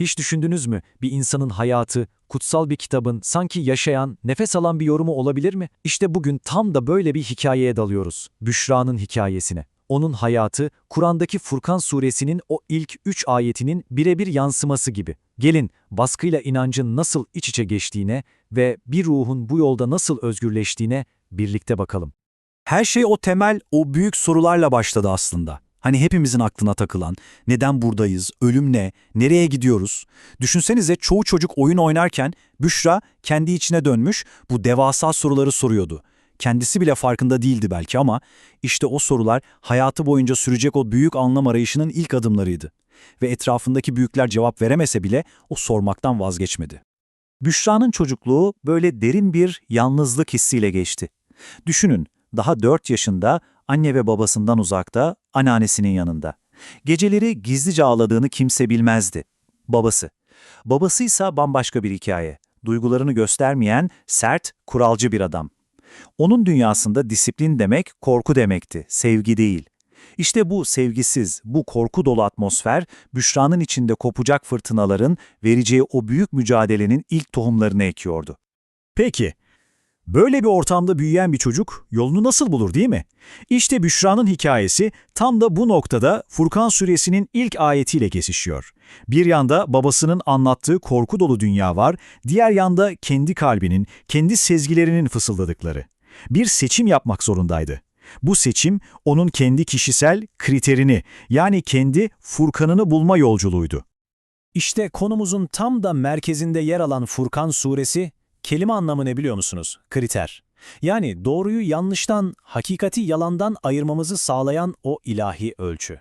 Hiç düşündünüz mü bir insanın hayatı, kutsal bir kitabın sanki yaşayan, nefes alan bir yorumu olabilir mi? İşte bugün tam da böyle bir hikayeye dalıyoruz. Büşra'nın hikayesine. Onun hayatı, Kur'an'daki Furkan suresinin o ilk üç ayetinin birebir yansıması gibi. Gelin, baskıyla inancın nasıl iç içe geçtiğine ve bir ruhun bu yolda nasıl özgürleştiğine birlikte bakalım. Her şey o temel, o büyük sorularla başladı aslında. Hani hepimizin aklına takılan, neden buradayız, ölüm ne, nereye gidiyoruz? Düşünsenize çoğu çocuk oyun oynarken Büşra kendi içine dönmüş bu devasa soruları soruyordu. Kendisi bile farkında değildi belki ama işte o sorular hayatı boyunca sürecek o büyük anlam arayışının ilk adımlarıydı. Ve etrafındaki büyükler cevap veremese bile o sormaktan vazgeçmedi. Büşra'nın çocukluğu böyle derin bir yalnızlık hissiyle geçti. Düşünün, daha 4 yaşında anne ve babasından uzakta, anneannesinin yanında. Geceleri gizlice ağladığını kimse bilmezdi. Babası. Babası ise bambaşka bir hikaye. Duygularını göstermeyen, sert, kuralcı bir adam. Onun dünyasında disiplin demek korku demekti, sevgi değil. İşte bu sevgisiz, bu korku dolu atmosfer, Büşra'nın içinde kopacak fırtınaların vereceği o büyük mücadelenin ilk tohumlarını ekiyordu. Peki, böyle bir ortamda büyüyen bir çocuk yolunu nasıl bulur değil mi? İşte Büşra'nın hikayesi tam da bu noktada Furkan suresinin ilk ayetiyle kesişiyor. Bir yanda babasının anlattığı korku dolu dünya var, diğer yanda kendi kalbinin, kendi sezgilerinin fısıldadıkları. Bir seçim yapmak zorundaydı. Bu seçim onun kendi kişisel kriterini yani kendi Furkan'ını bulma yolculuğuydu. İşte konumuzun tam da merkezinde yer alan Furkan suresi, kelime anlamı ne biliyor musunuz? Kriter. Yani doğruyu yanlıştan, hakikati yalandan ayırmamızı sağlayan o ilahi ölçü.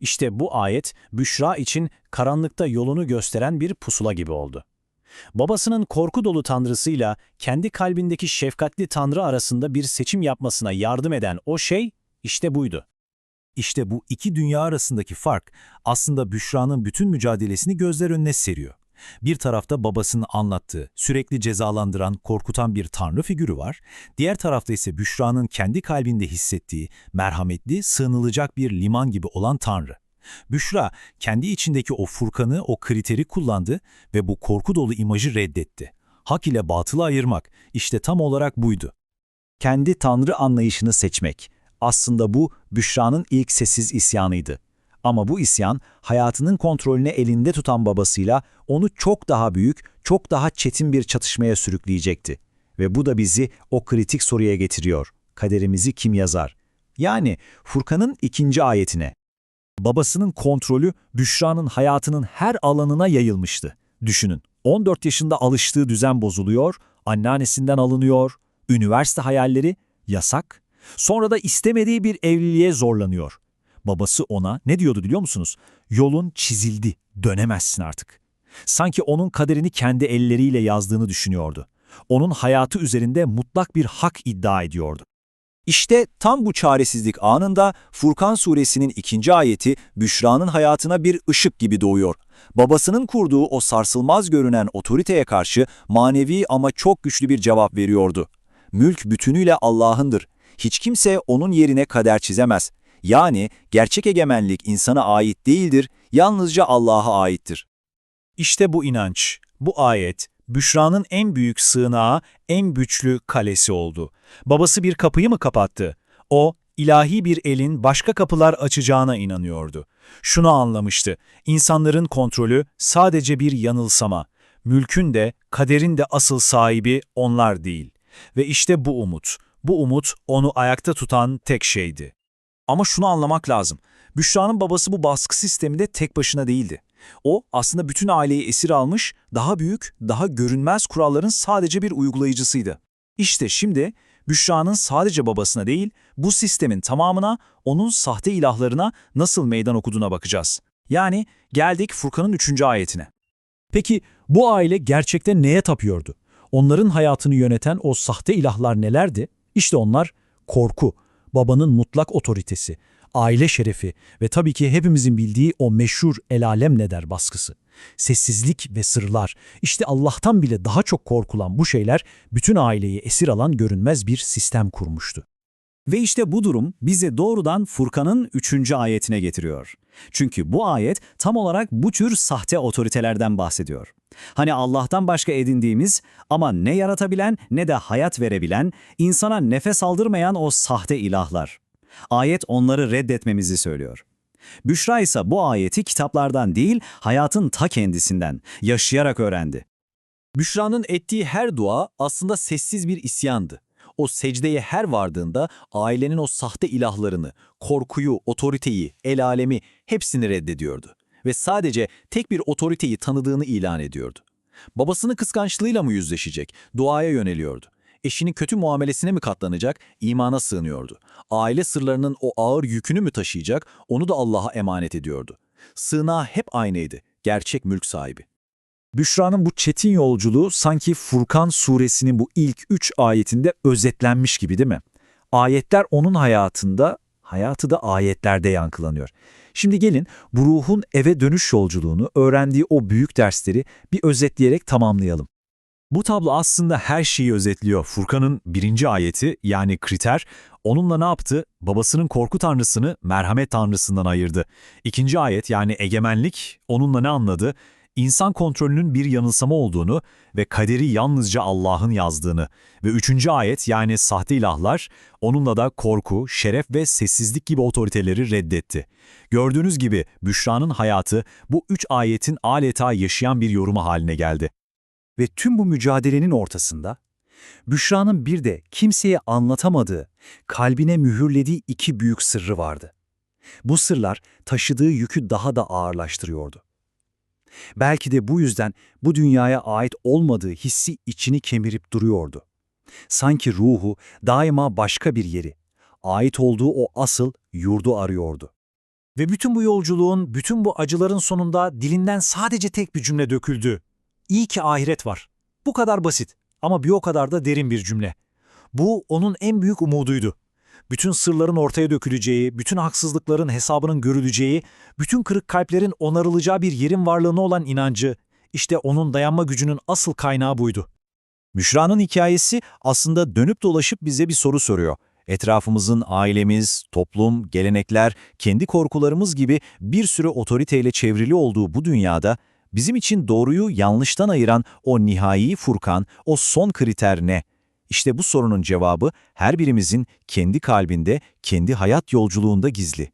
İşte bu ayet, Büşra için karanlıkta yolunu gösteren bir pusula gibi oldu. Babasının korku dolu tanrısıyla kendi kalbindeki şefkatli tanrı arasında bir seçim yapmasına yardım eden o şey, işte buydu. İşte bu iki dünya arasındaki fark aslında Büşra'nın bütün mücadelesini gözler önüne seriyor. Bir tarafta babasının anlattığı, sürekli cezalandıran, korkutan bir tanrı figürü var. Diğer tarafta ise Büşra'nın kendi kalbinde hissettiği, merhametli, sığınılacak bir liman gibi olan tanrı. Büşra, kendi içindeki o Furkan'ı, o kriteri kullandı ve bu korku dolu imajı reddetti. Hak ile batılı ayırmak, işte tam olarak buydu. Kendi tanrı anlayışını seçmek. Aslında bu, Büşra'nın ilk sessiz isyanıydı. Ama bu isyan, hayatının kontrolünü elinde tutan babasıyla onu çok daha büyük, çok daha çetin bir çatışmaya sürükleyecekti. Ve bu da bizi o kritik soruya getiriyor. Kaderimizi kim yazar? Yani Furkan'ın ikinci ayetine. Babasının kontrolü Büşra'nın hayatının her alanına yayılmıştı. Düşünün, 14 yaşında alıştığı düzen bozuluyor, anneannesinden alınıyor, üniversite hayalleri yasak, sonra da istemediği bir evliliğe zorlanıyor. Babası ona ne diyordu biliyor musunuz? Yolun çizildi, dönemezsin artık. Sanki onun kaderini kendi elleriyle yazdığını düşünüyordu. Onun hayatı üzerinde mutlak bir hak iddia ediyordu. İşte tam bu çaresizlik anında Furkan suresinin ikinci ayeti Büşra'nın hayatına bir ışık gibi doğuyor. Babasının kurduğu o sarsılmaz görünen otoriteye karşı manevi ama çok güçlü bir cevap veriyordu. Mülk bütünüyle Allah'ındır. Hiç kimse onun yerine kader çizemez. Yani gerçek egemenlik insana ait değildir, yalnızca Allah'a aittir. İşte bu inanç, bu ayet, Büşra'nın en büyük sığınağı, en güçlü kalesi oldu. Babası bir kapıyı mı kapattı? O, ilahi bir elin başka kapılar açacağına inanıyordu. Şunu anlamıştı, insanların kontrolü sadece bir yanılsama. Mülkün de, kaderin de asıl sahibi onlar değil. Ve işte bu umut, bu umut onu ayakta tutan tek şeydi. Ama şunu anlamak lazım. Büşra'nın babası bu baskı sisteminde tek başına değildi. O aslında bütün aileyi esir almış, daha büyük, daha görünmez kuralların sadece bir uygulayıcısıydı. İşte şimdi Büşra'nın sadece babasına değil, bu sistemin tamamına, onun sahte ilahlarına nasıl meydan okuduğuna bakacağız. Yani geldik Furkan'ın üçüncü ayetine. Peki bu aile gerçekten neye tapıyordu? Onların hayatını yöneten o sahte ilahlar nelerdi? İşte onlar korku, babanın mutlak otoritesi, aile şerefi ve tabii ki hepimizin bildiği o meşhur el alem ne der baskısı. Sessizlik ve sırlar, işte Allah'tan bile daha çok korkulan bu şeyler bütün aileyi esir alan görünmez bir sistem kurmuştu. Ve işte bu durum bizi doğrudan Furkan'ın 3. ayetine getiriyor. Çünkü bu ayet tam olarak bu tür sahte otoritelerden bahsediyor. Hani Allah'tan başka edindiğimiz ama ne yaratabilen ne de hayat verebilen, insana nefes aldırmayan o sahte ilahlar. Ayet onları reddetmemizi söylüyor. Büşra ise bu ayeti kitaplardan değil, hayatın ta kendisinden, yaşayarak öğrendi. Büşra'nın ettiği her dua aslında sessiz bir isyandı. O secdeye her vardığında ailenin o sahte ilahlarını, korkuyu, otoriteyi, el alemi hepsini reddediyordu. Ve sadece tek bir otoriteyi tanıdığını ilan ediyordu. Babasının kıskançlığıyla mı yüzleşecek? Duaya yöneliyordu. Eşinin kötü muamelesine mi katlanacak? İmana sığınıyordu. Aile sırlarının o ağır yükünü mü taşıyacak? Onu da Allah'a emanet ediyordu. Sığınağı hep aynıydı. Gerçek mülk sahibi. Büşra'nın bu çetin yolculuğu sanki Furkan suresinin bu ilk üç ayetinde özetlenmiş gibi değil mi? Ayetler onun hayatında, hayatı da ayetlerde yankılanıyor. Şimdi gelin bu ruhun eve dönüş yolculuğunu, öğrendiği o büyük dersleri bir özetleyerek tamamlayalım. Bu tablo aslında her şeyi özetliyor. Furkan'ın birinci ayeti yani kriter, onunla ne yaptı? Babasının korku tanrısını merhamet tanrısından ayırdı. İkinci ayet yani egemenlik, onunla ne anladı? İnsan kontrolünün bir yanılsama olduğunu ve kaderi yalnızca Allah'ın yazdığını ve üçüncü ayet yani sahte ilahlar onunla da korku, şeref ve sessizlik gibi otoriteleri reddetti. Gördüğünüz gibi Büşra'nın hayatı bu üç ayetin adeta yaşayan bir yorumu haline geldi. Ve tüm bu mücadelenin ortasında, Büşra'nın bir de kimseye anlatamadığı, kalbine mühürlediği iki büyük sırrı vardı. Bu sırlar taşıdığı yükü daha da ağırlaştırıyordu. Belki de bu yüzden bu dünyaya ait olmadığı hissi içini kemirip duruyordu. Sanki ruhu daima başka bir yeri, ait olduğu o asıl yurdu arıyordu. Ve bütün bu yolculuğun, bütün bu acıların sonunda dilinden sadece tek bir cümle döküldü. İyi ki ahiret var. Bu kadar basit ama bir o kadar da derin bir cümle. Bu onun en büyük umuduydu. Bütün sırların ortaya döküleceği, bütün haksızlıkların hesabının görüleceği, bütün kırık kalplerin onarılacağı bir yerin varlığına olan inancı, işte onun dayanma gücünün asıl kaynağı buydu. Müşra'nın hikayesi aslında dönüp dolaşıp bize bir soru soruyor. Etrafımızın ailemiz, toplum, gelenekler, kendi korkularımız gibi bir sürü otoriteyle çevrili olduğu bu dünyada bizim için doğruyu yanlıştan ayıran o nihai furkan, o son kriter ne? İşte bu sorunun cevabı her birimizin kendi kalbinde, kendi hayat yolculuğunda gizli.